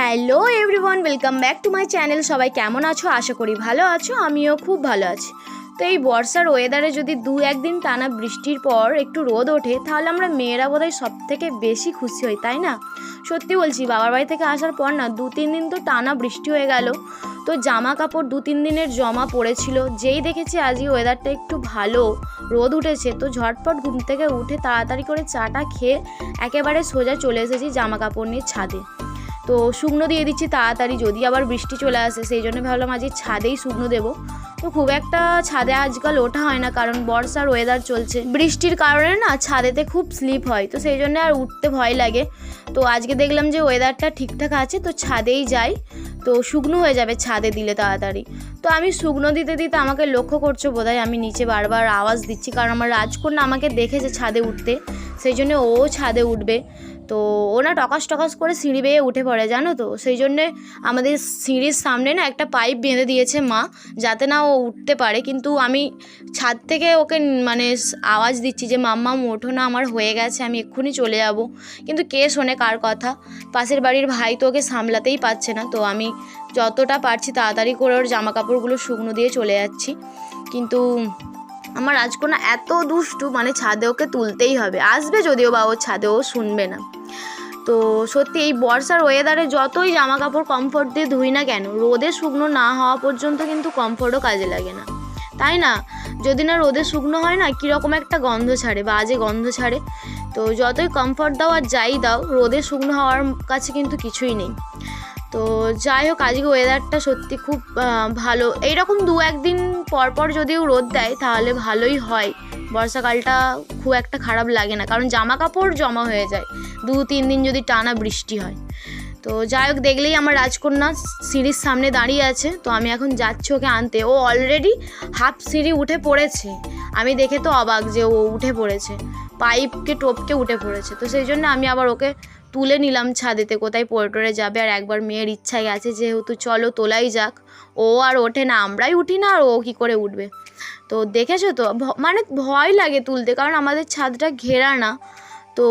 Hello everyone, welcome back to my channel. সবাই কেমন আছো? আশা করি ভালো আছো, আমিও খুব ভালো আছি। তো এই বর্ষার ওয়েদারে যদি দু একদিন টানা বৃষ্টির পর একটু রোদ ওঠে, তাহলে আমরা মেয়েরা বোধহয় সব থেকে বেশি খুশি হই, তাই না? সত্যি বলছি, বাবার বাড়ি থেকে আসার পর না, দু তিন দিন তো টানা বৃষ্টি হয়ে গেল। তো জামা কাপড় দু তিন দিনের জমা পড়েছিল, যেই দেখেছি আজকে ওয়েদারটা একটু ভালো, রোদ উঠেছে। তো ঝটপট ঘুম থেকে উঠে তাড়াতাড়ি করে চাটা খেয়ে একেবারে সোজা চলে এসেছি জামা কাপড় নিয়ে ছাদে। তো শুকনো দিয়ে দিচ্ছি তাড়াতাড়ি, যদি আবার বৃষ্টি চলে আসে, সেই জন্য ভাবলাম আজকে ছাদেই শুকনো দেবো। তো খুব একটা ছাদে আজকাল ওঠা হয় না, কারণ বর্ষার ওয়েদার চলছে। বৃষ্টির কারণে না ছাদেতে খুব স্লিপ হয়, তো সেই জন্য আর উঠতে ভয় লাগে। তো আজকে দেখলাম যে ওয়েদারটা ঠিকঠাক আছে, তো ছাদেই যাই। তো শুকনো হয়ে যাবে ছাদে দিলে তাড়াতাড়ি। তো আমি শুকনো দিতে দিতে আমাকে লক্ষ্য করছ বোধহয়, আমি নিচে বারবার আওয়াজ দিচ্ছি, কারণ আমার রাজকন্যা আমাকে দেখেছে ছাদে উঠতে, সেই জন্য ও ছাদে উঠবে। তো ও না টকাস টকাস করে সিঁড়ি বেয়ে উঠে পড়ে, জানো তো? সেই জন্যে আমাদের সিঁড়ির সামনে না একটা পাইপ বেঁধে দিয়েছে মা, যাতে না ও উঠতে পারে। কিন্তু আমি ছাদ থেকে ওকে মানে আওয়াজ দিচ্ছি যে, মাম্মাম, ওঠো না, আমার হয়ে গেছে, আমি এক্ষুনি চলে যাব। কিন্তু কে শোনে কার কথা? পাশের বাড়ির ভাই তো ওকে সামলাতেই পারছে না। তো আমি যতটা পারছি তাড়াতাড়ি করে ওর জামা কাপড়গুলো শুকনো দিয়ে চলে যাচ্ছি। কিন্তু আমার রাজকন্যা এত দুষ্টু মানে ছাদে ওকে তুলতেই হবে। আসবে যদিও বা ও ছাদে, ও শুনবে না। তো সত্যি এই বর্ষার ওয়েদারে যতই জামা কাপড় কমফোর্ট দিয়ে ধুই না কেন, রোদে শুকনো না হওয়া পর্যন্ত কিন্তু কমফোর্টও কাজে লাগে না। তাই না? যদি না রোদে শুকনো হয় না, কীরকম একটা গন্ধ ছাড়ে, বাজে গন্ধ ছাড়ে। তো যতই কমফোর্ট দাও আর যাই দাও, রোদে শুকনো হওয়ার কাছে কিন্তু কিছুই নেই। তো যাই হোক, আজকে ওয়েদারটা সত্যি খুব ভালো। এইরকম দু একদিন পর পর যদিও রোদ দেয়, তাহলে ভালোই হয়। বর্ষাকালটা খুব একটা খারাপ লাগে না, কারণ জামা কাপড় জমা হয়ে যায়। দু, তিন দিন যদি টানা বৃষ্টি হয়। তো যাই হোক, দেখলেই আমার রাজকন্যা সিঁড়ির সামনে দাঁড়িয়ে আছে। তো আমি এখন যাচ্ছি ওকে আনতে। ও অলরেডি হাফ সিঁড়ি উঠে পড়েছে। আমি দেখে তো অবাক যে ও উঠে পড়েছে। পাইপকে, টোপকে উঠে পড়েছে। তো সেই জন্য আমি আবার ওকে তুলে নিলাম ছাদেতে, কোথায় পড়ে যাবে আর একবার মেয়ের ইচ্ছাই আছে যেহেতু। চলো তোলাই যাক। ও আর ওঠে না, আমরাই উঠি না আর ও কী করে উঠবে? তো দেখেছ তো? মানে ভয় লাগে তুলতে, কারণ আমাদের ছাদটা ঘেরা না। তো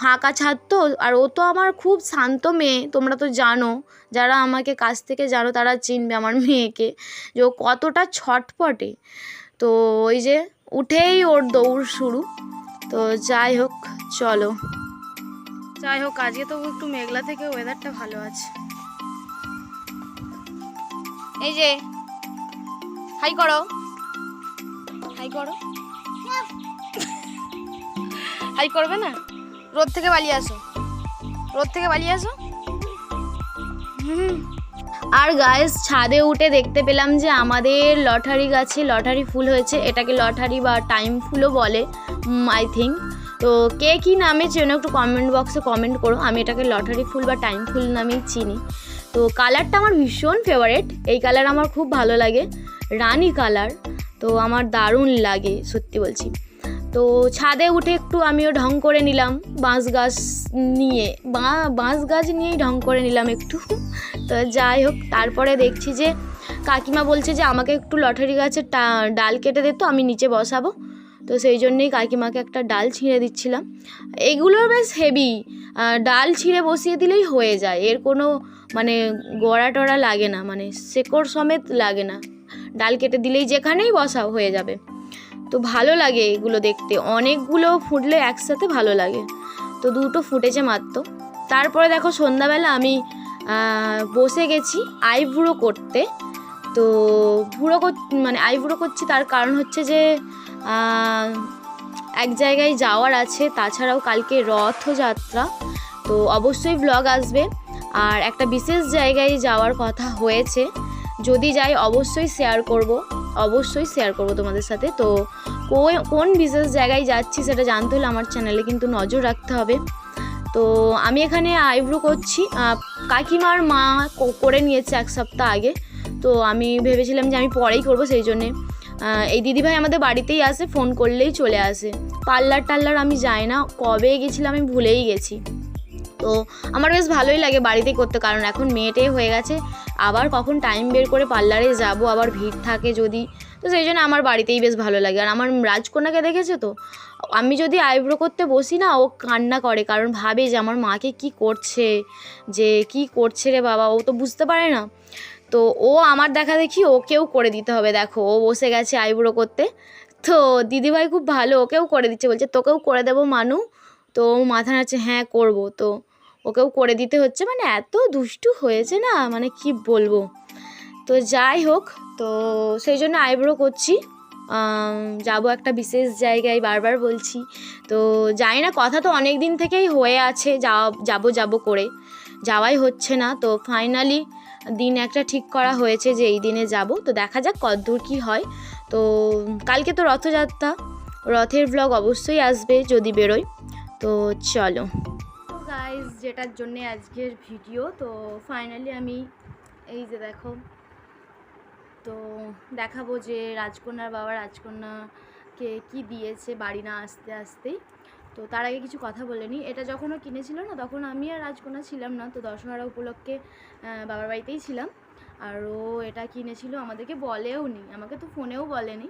ফাঁকা ছাদ তো, আর ও তো আমার খুব শান্ত মেয়ে, তোমরা তো জানো। যারা আমাকে কাছ থেকে জানো, তারা চিনবে আমার মেয়েকে, যে ও কতটা ছটপটে। তো ওই যে, উঠেই ওর দৌড় শুরু। তো যাই হোক, চলো। যাই হোক আজকে তো একটু মেঘলা থেকে ওয়েদারটা ভালো আছে। এই যে হাই করো। হাই করো। হাই করবে না? রোদ থেকে বালিয়ে আসো। রোদ থেকে বালিয়ে আসো। হুম। আর গায়েস ছাদে উঠে দেখতে পেলাম যে আমাদের লটারি গাছে লটারি ফুল হয়েছে। এটাকে লটারি বা টাইম ফুলও বলে আই থিঙ্ক তো কে কী নামে চেনো একটু কমেন্ট বক্সে কমেন্ট করো। আমি এটাকে লটারি ফুল বা টাইম ফুল নামেই চিনি। তো কালারটা আমার ভীষণ ফেভারেট এই কালার আমার খুব ভালো লাগে। রানি কালার তো আমার দারুণ লাগে, সত্যি বলছি। তো ছাদে উঠে একটু আমিও ঢং করে নিলাম। বাঁশ গাছ নিয়ে বাঁশ গাছ নিয়েই ঢং করে নিলাম একটু। তো যাই হোক, তারপরে দেখছি যে কাকিমা বলছে যে আমাকে একটু লটারি গাছের ডাল কেটে দে তো, আমি নিচে বসাবো। তো সেই জন্যেই কাকিমাকে একটা ডাল ছিঁড়ে দিচ্ছিলাম। এগুলো বেশ হেভি ডাল ছিঁড়ে বসিয়ে দিলেই হয়ে যায়। এর কোনো মানে গড়া টড়া লাগে না মানে শেকড় সমেত লাগে না। ডাল কেটে দিলেই যেখানেই বসা হয়ে যাবে। তো ভালো লাগে এগুলো দেখতে। অনেকগুলো ফুটলে একসাথে ভালো লাগে। তো দুটো ফুটেছে মাত্র। তারপরে দেখো সন্ধ্যাবেলা আমি বসে গেছি আইব্রো করতে। তো ভুড়ো মানে আইব্রো করছি তার কারণ হচ্ছে যে এক জায়গায় যাওয়ার আছে, তাছাড়াও কালকে রথযাত্রা। তো অবশ্যই ব্লগ আসবে। আর একটা বিশেষ জায়গায় যাওয়ার কথা হয়েছে। যদি যাই, অবশ্যই শেয়ার করব। অবশ্যই শেয়ার করব তোমাদের সাথে। তো কোন বিশেষ জায়গায় যাচ্ছি সেটা জানতে হলে আমার চ্যানেলে কিন্তু নজর রাখতে হবে। তো আমি এখানে আইব্রো করছি। কাকিমার মা করে নিয়েছে এক সপ্তাহ আগে। তো আমি ভেবেছিলাম যে আমি পরেই করব, সেই জন্যে এই দিদিভাই আমাদের বাড়িতেই আসে ফোন করলেই চলে আসে। পার্লার টার্লার আমি যাই না, কবে গেছিলাম আমি ভুলেই গেছি। তো আমার বেশ ভালোই লাগে বাড়িতেই করতে, কারণ এখন মেয়েটে হয়ে গেছে, আবার কখন টাইম বের করে পার্লারে যাব, আবার ভিড় থাকে যদি, তো সেই জন্য আমার বাড়িতেই বেশ ভালো লাগে। আর আমার রাজকন্যাকে দেখেছে তো? আমি যদি আইব্রো করতে বসি না, ও কান্না করে, কারণ ভাবে যে আমার মাকে কি করছে, যে কি করছে রে বাবা, ও তো বুঝতে পারে না। তো ও আমার দেখা দেখি ওকেও করে দিতে হবে, দেখো ও বসে গেছে আইব্রো করতে। তো দিদিভাই খুব ভালো, ওকেও করে দিচ্ছে, বলছে তোকেও করে দেবো মানু। তো ও মাথা নাড়ছে হ্যাঁ করব। তো ওকেও করে দিতে হচ্ছে মানে এত দুষ্টু হয়েছে না মানে কি বলব। তো যাই হোক, তো সেই জন্য আইব্রো করছি। যাব একটা বিশেষ জায়গায় বারবার বলছি। তো জানি না, কথা তো অনেক দিন থেকেই হয়ে আছে যাব যাব করে। যাওয়াই হচ্ছে না। তো ফাইনালি দিন একটা ঠিক করা হয়েছে যে এই দিনে যাব। তো দেখা যাক কতদূর কী হয়। তো কালকে তো রথযাত্রা। রথের ব্লগ অবশ্যই আসবে যদি বেরোয় তো চলো। গাইজ যেটার জন্যে আজকের ভিডিও তো ফাইনালি আমি এই যে দেখো, তো দেখাবো যে রাজকন্যার বাবা রাজকন্যাকে কি দিয়েছে বাড়ি না আসতে আসতেই। তো তার আগে কিছু কথা বলে নিই। এটা যখন ও কিনেছিল না, তখন আমি আর রাজকন্যা ছিলাম না, তো দশহরা উপলক্ষে বাবার বাড়িতেই ছিলাম। আর ও এটা কিনেছিল, আমাদেরকে বলেও নি। আমাকে তো ফোনেও বলেনি।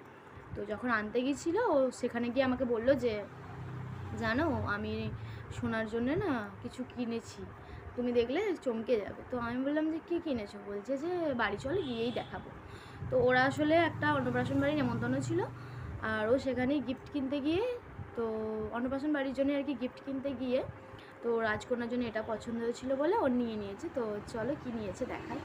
তো যখন আনতে গিয়েছিল ও সেখানে গিয়ে আমাকে বলল যে, জানো, আমি শোনার জন্য না কিছু কিনেছি। তুমি দেখলে চমকে যাবে। তো আমি বললাম যে, কী কিনেছো? বলছে যে, বাড়ি চলে, গিয়েই দেখাবো। তো ওরা আসলে একটা অন্নপ্রাশন বাড়ি নেমন্তন্ন ছিল। আর ও সেখানে গিফট কিনতে গিয়ে তো অন্নপ্রাশন বাড়ির জন্য আর কি গিফট কিনতে গিয়ে তো রাজকন্যার জন্য এটা পছন্দ হয়েছিল বলে ও নিয়ে নিয়েছে। তো চলো কি নিয়েছে দেখাই।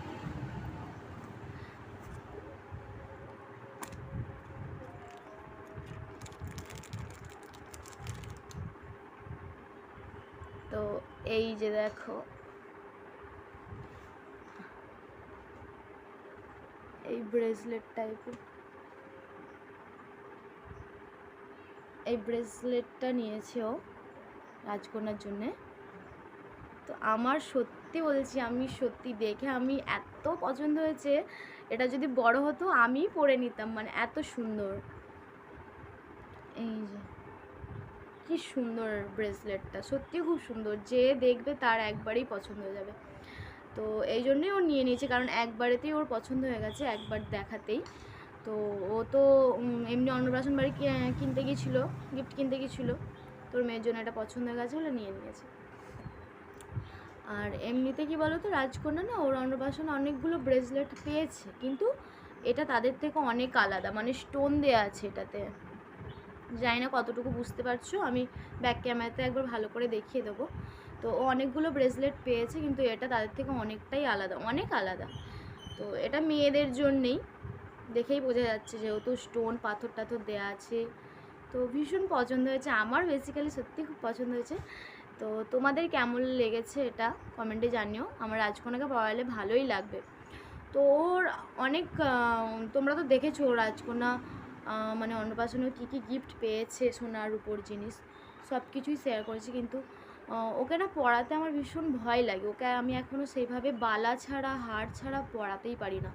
তো এই যে দেখো। এই ব্রেসলেট টাইপের এই ব্রেসলেটটা নিয়েছে ও রাজকন্যার জন্যে। তো আমার সত্যি বলছি, আমি সত্যি দেখে আমি এত পছন্দ হয়েছে, এটা যদি বড় হতো আমি পরে নিতাম মানে এত সুন্দর। এই যে, কি সুন্দর ব্রেসলেটটা সত্যি খুব সুন্দর, যে দেখবে তার একবারেই পছন্দ হয়ে যাবে। তো এই জন্যেই ও নিয়ে নিয়েছে, কারণ একবারেতেই ওর পছন্দ হয়ে গেছে, একবার দেখাতেই। তো ও তো এমনি অন্নপ্রাশন বাড়ি কিনতে গিয়েছিল গিফট কিনতে গিয়েছিল। তোর মেয়ের জন্য এটা পছন্দ হয়ে গেছে বলে নিয়ে নিয়েছে। আর এমনিতে কি বলো তো রাজকন্যা না, ওর অন্নপ্রাশন অনেকগুলো ব্রেসলেট পেয়েছে। কিন্তু এটা তাদের থেকে অনেক আলাদা মানে স্টোন দেওয়া আছে এটাতে। জানি না কতটুকু বুঝতে পারছ, আমি ব্যাক ক্যামেরাতে একবার ভালো করে দেখিয়ে দেবো। তো ও অনেকগুলো ব্রেসলেট পেয়েছে, কিন্তু এটা তাদের থেকে অনেকটাই আলাদা, অনেক আলাদা। তো এটা মেয়েদের জন্যেই। দেখেই বোঝা যাচ্ছে যেহেতু স্টোন পাথর টাথর দেওয়া আছে। তো ভীষণ পছন্দ হয়েছে। আমার বেসিক্যালি সত্যি খুব পছন্দ হয়েছে। তো তোমাদের কেমন লেগেছে এটা কমেন্টে জানিও। আমার রাজকন্যাকে পড়ালে ভালোই লাগবে। তো ওর অনেক তোমরা তো দেখেছ রাজকন্যা আহ, মানে অন্নপ্রাশনে কী কী গিফট পেয়েছে সোনার উপর জিনিস সব কিছুই শেয়ার করেছি। কিন্তু ওকে না পড়াতে আমার ভীষণ ভয় লাগে। ওকে আমি এখনও সেইভাবে বালা ছাড়া হার ছাড়া পড়াতেই পারি না।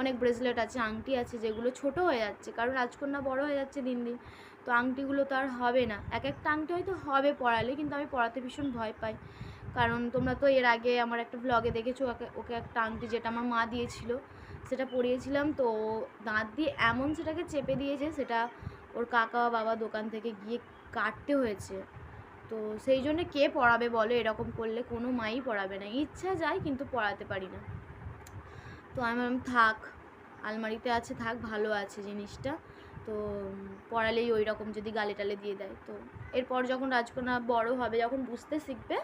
অনেক ব্রেসলেট আছে, আংটি আছে, যেগুলো ছোট হয়ে যাচ্ছে, কারণ রাজকন্যা বড় হয়ে যাচ্ছে দিন দিন। তো আংটিগুলো তো আর হবে না। এক একটা আংটি হয়তো হবে পড়ালে কিন্তু আমি পড়াতে ভীষণ ভয় পাই। কারণ তোমরা তো এর আগে আমার একটা ব্লগে দেখেছ, ওকে ওকে একটা আংটি যেটা আমার মা দিয়েছিল, সেটা পরিয়েছিলাম। তো দাঁত দিয়ে এমন সেটাকে চেপে দিয়েছে, সেটা ওর কাকা বাবা দোকান থেকে গিয়ে কাটতে হয়েছে। তো সেই জন্য কে পড়াবে বলো, এরকম করলে কোনো মাই পড়াবে না। ইচ্ছা যায়, কিন্তু পড়াতে পারি না। তো আমি থাক। আলমারিতে আছে, থাক, ভালো আছে জিনিসটা। তো পড়ালেই ওই রকম যদি গালে টালে দিয়ে দেয়। তো এরপর যখন রাজকন্যা বড় হবে, যখন বুঝতে শিখবে,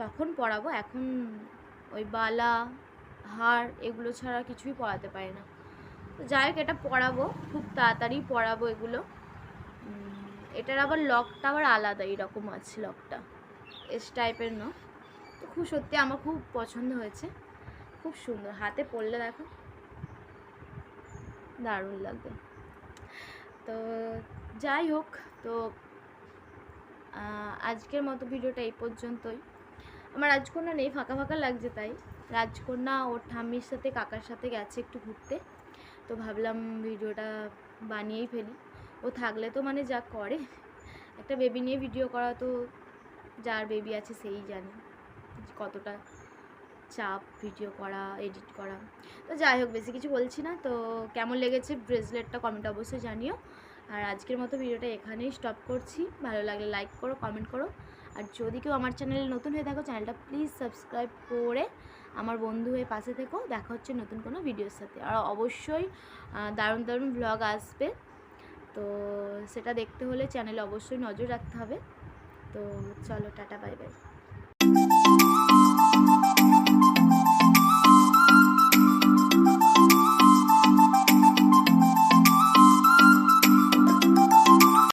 তখন পড়াবো। এখন ওই বালা, হার এগুলো ছাড়া কিছুই পড়াতে পারি না। তো যাই হোক, এটা পড়াবো, খুব তাড়াতাড়ি পড়াবো এগুলো। এটার আবার লকটা আবার আলাদা, এরকম আছে লকটা এস টাইপের ন তো খুব সত্যি আমার খুব পছন্দ হয়েছে। খুব সুন্দর। হাতে পরলে দেখো। দারুণ লাগবে। তো যাই হোক, তো আজকের মতো ভিডিওটা এই পর্যন্তই। আমার রাজকন্যা নেই, ফাঁকা ফাঁকা লাগছে তাই। রাজকন্যা ওর ঠাম্মির সাথে, কাকার সাথে গেছে একটু ঘুরতে। তো ভাবলাম ভিডিওটা বানিয়েই ফেলি। ও থাকলে তো মানে যা করে। একটা বেবি নিয়ে ভিডিও করা তো, যার বেবি আছে সেই জানে কতটা চাপ, ভিডিও করা এডিট করা। তো যাই হোক, বেশি কিছু বলছি না। তো কেমন লেগেছে ব্রেসলেটটা কমেন্ট অবশ্যই জানিও। আর আজকের মতো ভিডিওটা এখানেই স্টপ করছি। ভালো লাগলে লাইক করো কমেন্ট করো। আর যদি কেউ আমার চ্যানেলে নতুন হয়ে থাকো চ্যানেলটা প্লিজ সাবস্ক্রাইব করে আমার বন্ধু হয়ে পাশে থেকো। দেখা হচ্ছে নতুন কোনো ভিডিওর সাথে। আর অবশ্যই দারুণ দারুণ ব্লগ আসবে। তো সেটা দেখতে হলে চ্যানেলে অবশ্যই নজর রাখতে হবে। তো চলো, টাটা বাই বাই